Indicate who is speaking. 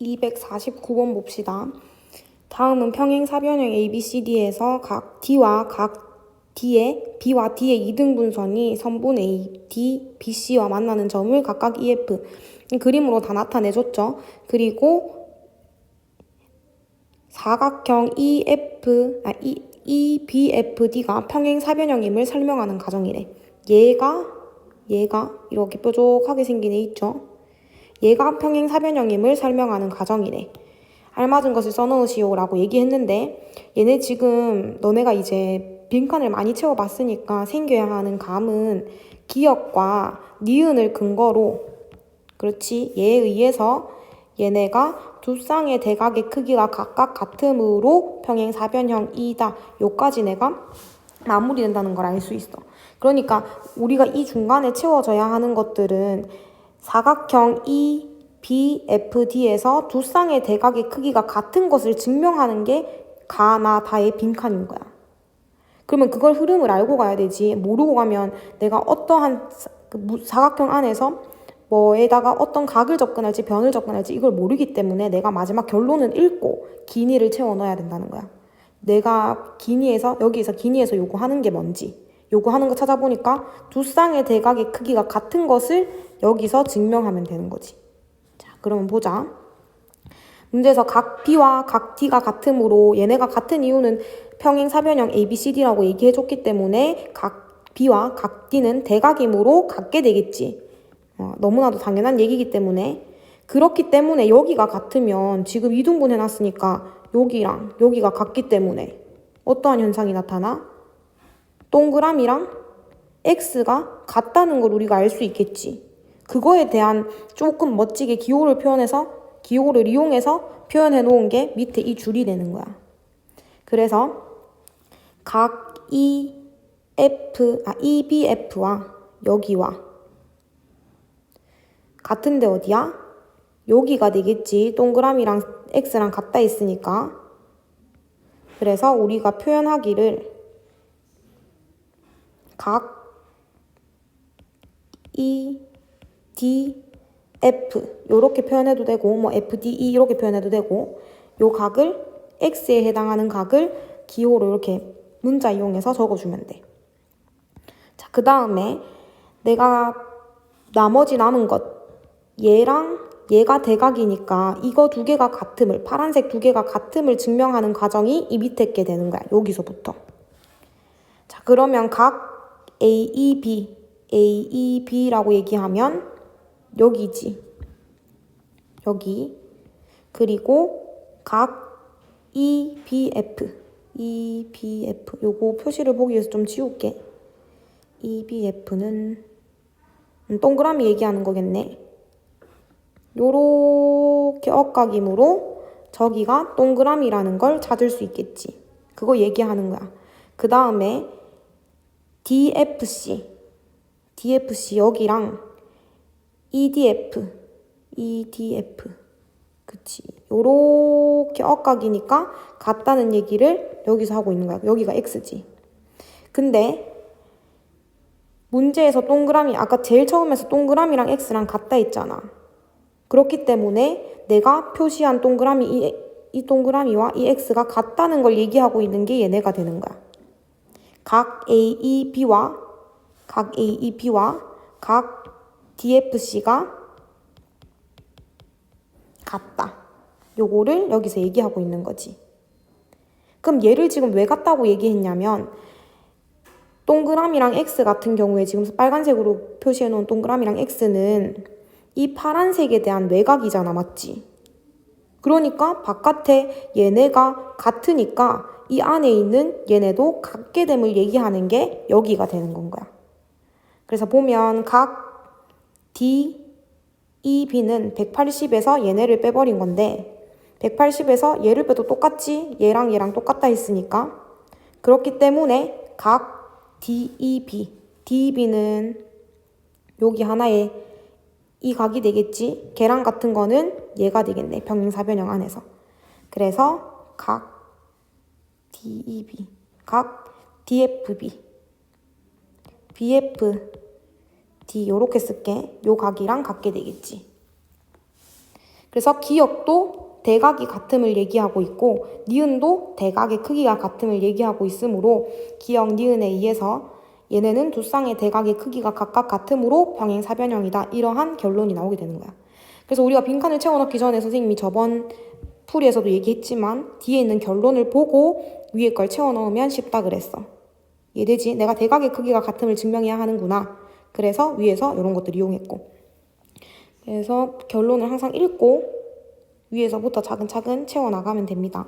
Speaker 1: 249번 봅시다. 다음은 평행사변형 ABCD에서 각 D와 각 D의 B와 D의 이등분선이 선분 A, D, BC와 만나는 점을 각각 EF 그림으로 다 나타내줬죠. 그리고 사각형 EF, 아, E, EBFD가 평행사변형임을 설명하는 가정이래. 얘가 얘가 이렇게 뾰족하게 생긴 애 있죠. 얘가 평행 사변형임을 설명하는 가정이래. 알맞은 것을 써놓으시오 라고 얘기했는데 얘네 지금 너네가 이제 빈칸을 많이 채워봤으니까 생겨야 하는 감은 기억과 니은을 근거로 그렇지 얘에 의해서 얘네가 두 쌍의 대각의 크기가 각각 같음으로 평행 사변형이다. 요까지 내가 마무리된다는 걸 알 수 있어. 그러니까 우리가 이 중간에 채워져야 하는 것들은 사각형 E, B, F, D에서 두 쌍의 대각의 크기가 같은 것을 증명하는 게 가나 다의 빈칸인 거야. 그러면 그걸 흐름을 알고 가야 되지. 모르고 가면 내가 어떠한 사- 그 무- 사각형 안에서 뭐에다가 어떤 각을 접근할지 변을 접근할지 이걸 모르기 때문에 내가 마지막 결론은 읽고 기니를 채워 넣어야 된다는 거야. 내가 기니에서 여기에서 기니에서 요구하는 게 뭔지 요구하는 거 찾아보니까 두 쌍의 대각의 크기가 같은 것을 여기서 증명하면 되는 거지. 자, 그러면 보자. 문제에서 각 B와 각 D가 같으므로 얘네가 같은 이유는 평행 사변형 ABCD라고 얘기해줬기 때문에 각 B와 각 D는 대각이므로 같게 되겠지. 어, 너무나도 당연한 얘기이기 때문에 그렇기 때문에 여기가 같으면 지금 이등분 해놨으니까 여기랑 여기가 같기 때문에 어떠한 현상이 나타나? 동그라미랑 x가 같다는 걸 우리가 알 수 있겠지. 그거에 대한 조금 멋지게 기호를 표현해서 기호를 이용해서 표현해 놓은 게 밑에 이 줄이 되는 거야. 그래서 각 E, F, 아, E, B, F와 여기와 같은데 어디야? 여기가 되겠지. 동그라미랑 X랑 같다 있으니까. 그래서 우리가 표현하기를 각 E, D, F 이렇게 표현해도 되고 뭐 F, D, E 이렇게 표현해도 되고 요 각을 X에 해당하는 각을 기호로 이렇게 문자 이용해서 적어주면 돼. 자, 그 다음에 내가 나머지 남은 것 얘랑 얘가 대각이니까 이거 두 개가 같음을 파란색 두 개가 같음을 증명하는 과정이 이 밑에 게 되는 거야. 여기서부터. 자, 그러면 각 A, E, B, A, E, B라고 얘기하면 여기지. 여기. 그리고 각 E, B, F. E, B, F. 요거 표시를 보기 위해서 좀 지울게. E, B, F는 음, 동그라미 얘기하는 거겠네. 요렇게 엇각이므로 저기가 동그라미라는 걸 찾을 수 있겠지. 그거 얘기하는 거야. 그 다음에 DFC, DFC 여기랑 EDF, EDF, 그치. 요렇게 엇각이니까 같다는 얘기를 여기서 하고 있는 거야. 여기가 X지. 근데 문제에서 동그라미, 아까 제일 처음에서 동그라미랑 X랑 같다 했잖아. 그렇기 때문에 내가 표시한 동그라미, 이, 이 동그라미와 이 X가 같다는 걸 얘기하고 있는 게 얘네가 되는 거야. 각 AEB와 각 AEB와 각 DFC가 같다. 요거를 여기서 얘기하고 있는 거지. 그럼 얘를 지금 왜 같다고 얘기했냐면 동그라미랑 X 같은 경우에 지금 빨간색으로 표시해 놓은 동그라미랑 X는 이 파란색에 대한 외곽이잖아, 맞지? 그러니까 바깥에 얘네가 같으니까 이 안에 있는 얘네도 같게 됨을 얘기하는 게 여기가 되는 건 거야. 그래서 보면 각 D, E, B는 180에서 얘네를 빼버린 건데 180에서 얘를 빼도 똑같지? 얘랑 얘랑 똑같다 했으니까 그렇기 때문에 각 D, E, B, D, B는 여기 하나에 이 각이 되겠지. 계란 같은 거는 얘가 되겠네. 평행사변형 안에서. 그래서 각 DEB, 각 DFB, BF, D 요렇게 쓸게. 요 각이랑 같게 되겠지. 그래서 기역도 대각이 같음을 얘기하고 있고 니은도 대각의 크기가 같음을 얘기하고 있으므로 기역 니은에 의해서 얘네는 두 쌍의 대각의 크기가 각각 같으므로 평행사변형이다. 이러한 결론이 나오게 되는 거야. 그래서 우리가 빈칸을 채워넣기 전에 선생님이 저번 풀이에서도 얘기했지만 뒤에 있는 결론을 보고 위에 걸 채워넣으면 쉽다 그랬어. 이해되지? 내가 대각의 크기가 같음을 증명해야 하는구나. 그래서 위에서 이런 것들 이용했고. 그래서 결론을 항상 읽고 위에서부터 차근차근 채워나가면 됩니다.